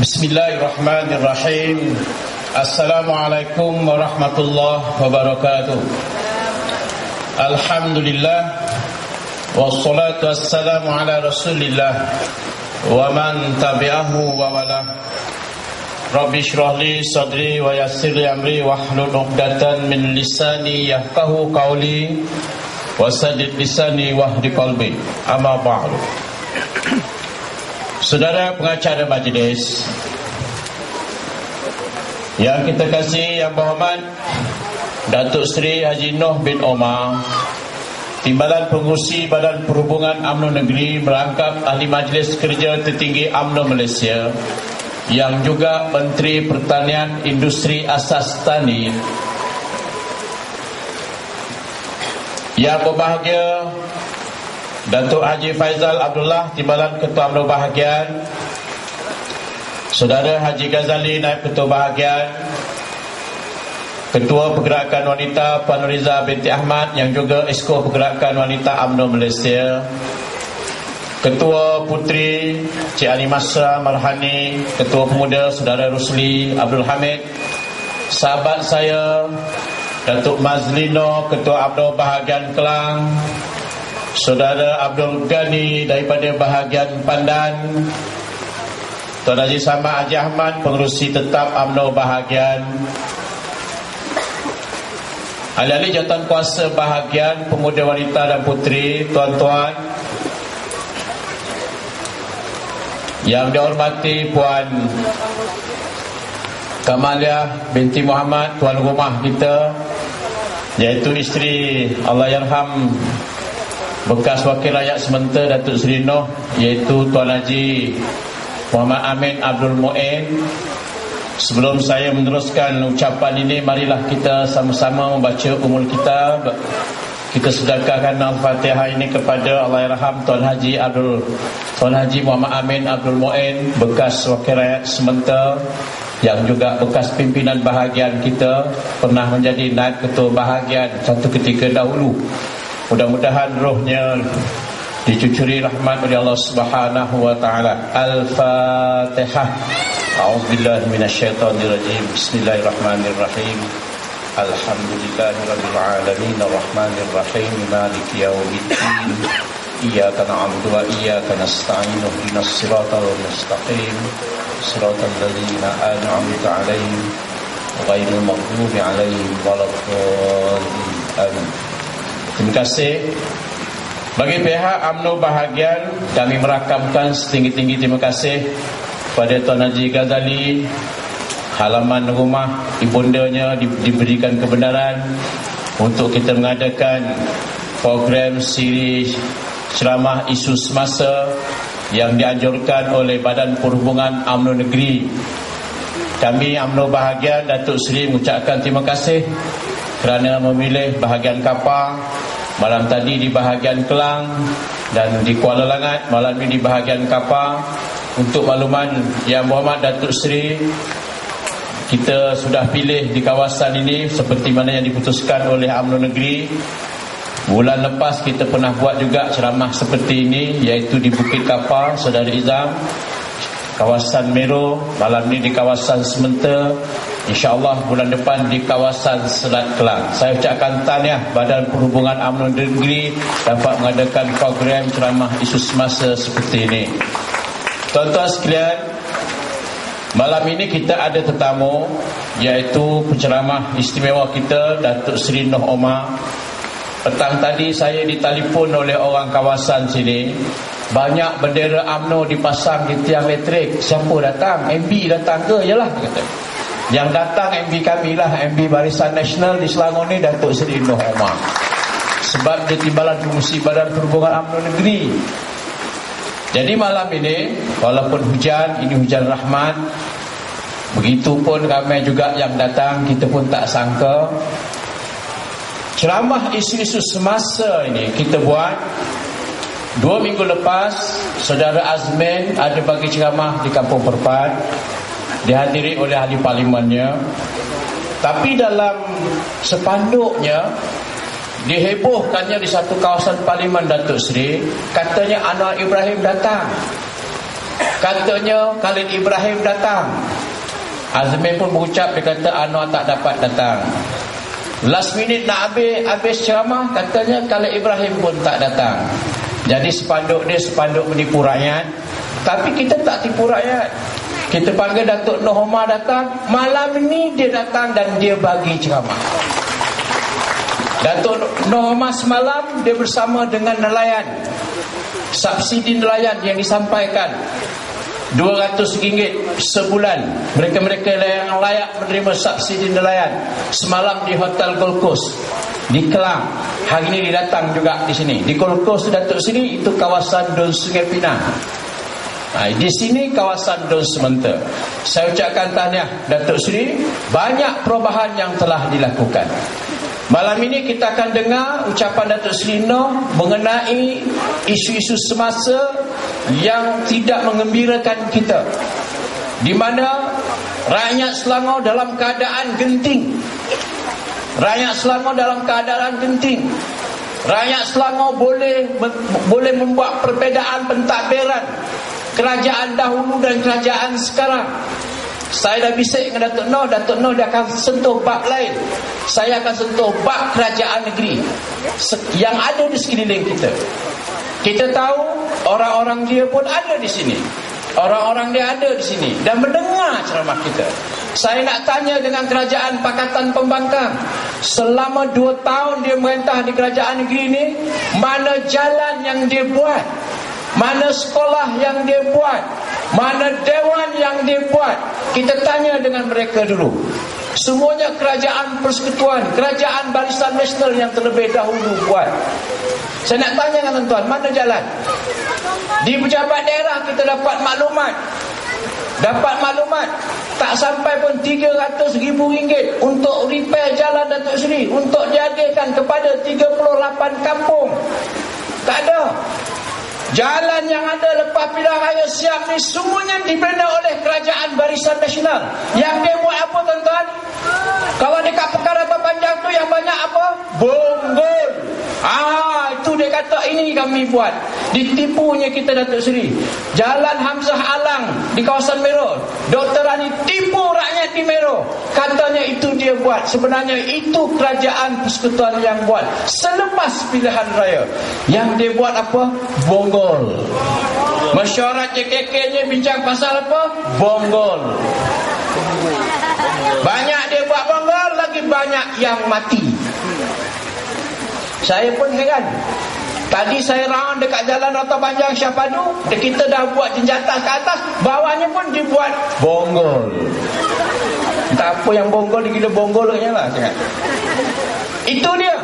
بسم الله الرحمن الرحيم السلام عليكم ورحمة الله وبركاته الحمد لله والصلاة والسلام على رسول الله ومن تبعه وولاه رب اشرح لي صدري ويسر لي امري واحلل عقدة من لساني يفقه قولي وسدد لساني واهد قلبي اما بعد Saudara pengacara majlis Yang kita kasih yang berhormat Datuk Seri Haji Noh bin Omar Timbalan Pengurusi Badan Perhubungan UMNO Negeri Merangkap Ahli Majlis Kerja Tertinggi UMNO Malaysia Yang juga Menteri Pertanian Industri Asas Tani Yang berbahagia Datuk Haji Faizal Abdullah Timbalan Ketua Amno Bahagian. Saudara Haji Ghazali Naib Ketua Bahagian. Ketua Pergerakan Wanita Puan Riza binti Ahmad Yang juga Esko Pergerakan Wanita Amno Malaysia. Ketua Putri Cik Ali Masra Marhani Ketua Pemuda Saudara Rusli Abdul Hamid. Sahabat saya Datuk Mazlino Ketua Abdo Bahagian Kelang Saudara Abdul Ghani daripada bahagian Pandan. Tuan Haji Sama Haji Ahmad Pengerusi tetap UMNO bahagian. Ahli-ahli jawatan kuasa bahagian Pemuda wanita dan putri Tuan-tuan. Yang dihormati Puan Kamalia binti Muhammad Tuan rumah kita Iaitu isteri Allah Yarham bekas wakil rakyat sementara Datuk Seri Noh iaitu Tuan Haji Muhammad Amin Abdul Mu'in. Sebelum saya meneruskan ucapan ini marilah kita sama-sama membaca umul kitab. Kita sedekahkan Al-Fatihah ini kepada Allahyarham Tuan Haji Abdul Tuan Haji Muhammad Amin Abdul Mu'in bekas wakil rakyat sementara yang juga bekas pimpinan bahagian kita pernah menjadi naib ketua bahagian satu ketika dahulu Mudah-mudahan rohnya dicucuri rahmat oleh Allah Subhanahu wa taala. Al-Fatihah. A'udzubillahi minasyaitonirrajim. Bismillahirrahmanirrahim. Alhamdulillahirabbil alamin arrahmanir rahim maliki yaumiddin. Iyyaka na'budu wa iyyaka nasta'in. Ihdinas siratal mustaqim. Siratal ladzina an'amta 'alaihim ghairil maghdubi 'alaihim waladdallin. Amin. Terima kasih. Bagi pihak UMNO bahagian Kami merakamkan setinggi-tinggi terima kasih Kepada Tuan Haji Ghazali. Halaman rumah ibundanya di, diberikan kebenaran Untuk kita mengadakan Program siri ceramah isu semasa Yang dianjurkan oleh Badan Perhubungan UMNO Negeri. Kami UMNO bahagian Datuk Seri mengucapkan terima kasih kerana memilih bahagian kapal malam tadi di bahagian Kelang dan di Kuala Langat malam ini di bahagian kapal untuk makluman Yang Muhammad Datuk Seri kita sudah pilih di kawasan ini seperti mana yang diputuskan oleh UMNO Negeri. Bulan lepas kita pernah buat juga ceramah seperti ini iaitu di Bukit Kapal Saudara Izam. Kawasan Mero malam ini di kawasan Sementara InsyaAllah bulan depan di kawasan Selat Kelang Saya ucapkan tahniah Badan Perhubungan UMNO Negeri Dapat mengadakan program ceramah isu semasa seperti ini Tuan-tuan sekalian Malam ini kita ada tetamu Iaitu penceramah istimewa kita Datuk Seri Noh Omar Petang tadi saya ditelefon oleh orang kawasan sini banyak bendera UMNO dipasang di tiang elektrik. Siapa datang? MB datang ke? Yalah kata. Yang datang MB kami lah MB Barisan Nasional di Selangor ni Datuk Seri Noh Omar. Sebab dia timbalan fungsi Badan Perhubungan UMNO Negeri. Jadi malam ini walaupun hujan, ini hujan rahmat. Begitupun ramai juga yang datang, kita pun tak sangka. Ceramah isu-isu semasa ini kita buat Dua minggu lepas Saudara Azmin ada bagi ceramah di Kampung Perpat Dihadiri oleh ahli parlimennya Tapi dalam sepanduknya Dihebohkannya di satu kawasan parlimen Datuk Seri Katanya Anwar Ibrahim datang Katanya Khalid Ibrahim datang. Azmin pun berucap dia kata Anwar tak dapat datang. Last minute nak habis habis ceramah katanya Khalid Ibrahim pun tak datang. Jadi sepanduk dia sepanduk menipu rakyat. Tapi kita tak tipu rakyat. Kita panggil Datuk Noh Omar datang, malam ni dia datang dan dia bagi ceramah. Datuk Noh Omar semalam dia bersama dengan nelayan. Subsidi nelayan yang disampaikan. RM200 sebulan. Mereka-mereka yang layak menerima subsidi nelayan. Semalam di Hotel Gold Coast. Di Kelang. Hari ini dia datang juga di sini. Di Gold Coast Datuk sini Itu kawasan Don Sungai Pinang Nah, di sini kawasan Don Sementa. Saya ucapkan tahniah Datuk Seri, banyak perubahan yang telah dilakukan. Malam ini kita akan dengar ucapan Datuk Seri Noh mengenai isu-isu semasa yang tidak mengembirakan kita. Di mana rakyat Selangor dalam keadaan genting. Rakyat Selangor dalam keadaan genting. Rakyat Selangor boleh boleh membuat perbezaan pentadbiran kerajaan dahulu dan kerajaan sekarang. Saya dah bisik dengan Datuk Noh. Datuk Noh dia akan sentuh bab lain. Saya akan sentuh bab kerajaan negeri. Yang ada di sekeliling kita. Kita tahu Orang-orang dia pun ada di sini. Orang-orang dia ada di sini Dan mendengar ceramah kita. Saya nak tanya dengan kerajaan Pakatan Pembangkang. Selama dua tahun dia merintah di kerajaan negeri ini Mana jalan yang dia buat Mana sekolah yang dia buat? Mana dewan yang dia buat? Kita tanya dengan mereka dulu. Semuanya kerajaan persekutuan Kerajaan barisan nasional yang terlebih dahulu buat. Saya nak tanya dengan tuan Mana jalan? Di pejabat daerah kita dapat maklumat. Dapat maklumat. Tak sampai pun 300 ribu ringgit Untuk repair jalan Datuk Seri Untuk jadikan kepada 38 kampung. Tak ada Jalan yang ada lepas pilihan raya siap ni semuanya dibina oleh kerajaan barisan nasional. Yang dia buat apa tuan-tuan? Kalau dekat perkara panjang tu yang banyak apa? Bonggol. Ah, dia kata ini kami buat. Ditipunya kita Datuk Seri. Jalan Hamzah Alang di kawasan Mero. Dr. Rani tipu rakyat di Mero. Katanya itu dia buat. Sebenarnya itu kerajaan persekutuan yang buat. Selepas pilihan raya. Yang dia buat apa? Bonggol. Mesyuarat JKK-nya bincang pasal apa? Bonggol. Banyak dia buat bonggol, lagi banyak yang mati. Saya pun heran. Tadi saya round dekat jalan Rata Panjang Syahpadu, kita dah buat jenjatan ke atas, bawahnya pun dibuat bonggol. Tak apa yang bonggol, dia gila bonggolnya lah. Cakap. Itu dia.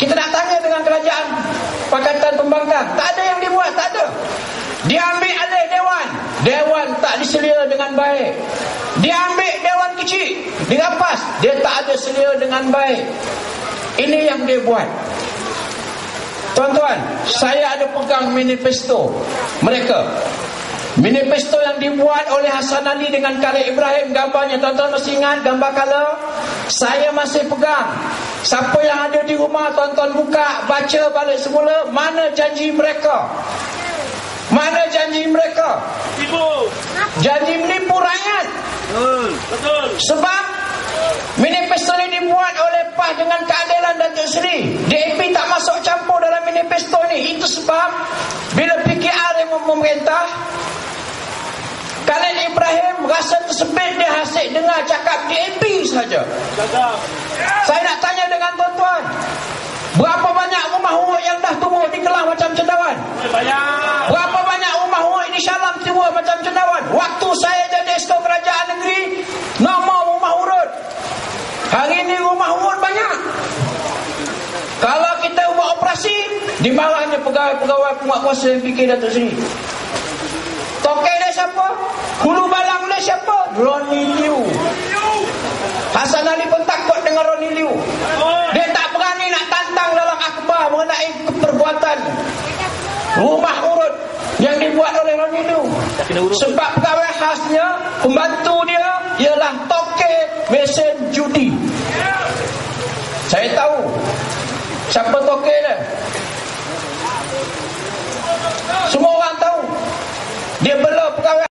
Kita nak tanya dengan kerajaan Pakatan Pembangkang. Tak ada yang dibuat, tak ada. Dia ambil alih dewan. Dewan tak diselia dengan baik. Dia ambil dewan kecil. Dirapas. Dia tak ada selia dengan baik. Ini yang dia buat. Tuan-tuan, saya ada pegang manifesto mereka. Manifesto yang dibuat oleh Hasan Ali dengan Khalid Ibrahim. Gambarnya tuan-tuan masih ingat gambar kala saya masih pegang. Siapa yang ada di rumah tuan-tuan buka baca balik semula mana janji mereka? Mana janji mereka? Janji menipu rakyat. Betul. Sebab Manifesto ini dibuat oleh PAH dengan keadilan dan Seri. DAP tak masuk campur dalam manifesto ini. Itu sebab bila PKR yang memerintah, Khalid Ibrahim rasa tersebut dia hasil dengar cakap DAP saja. Saya nak tanya dengan tuan-tuan. Berapa banyak rumah urut yang dah tumbuh di Kelang macam cendawan? Banyak. Berapa banyak rumah urut ini Syalam tumbuh macam cendawan? Waktu saya jadi esko kerajaan negeri, urut Hari ini rumah umur banyak. Kalau kita buat operasi, di bawahnya pegawai-pegawai penguatkuasa yang fikir Datuk Seri. Tokai dia siapa? Hulu balang dia siapa? Ronnie Liu. Hasan Ali pun takut dengan Ronnie Liu. Dia tak berani nak tantang dalam akhbar mengenai perbuatan rumah urut yang dibuat oleh Ronnie Liu. Sebab pegawai khasnya, pembantu dia ialah toke mesin judi. Saya tahu siapa toke dia. Semua orang tahu. dia bela perkara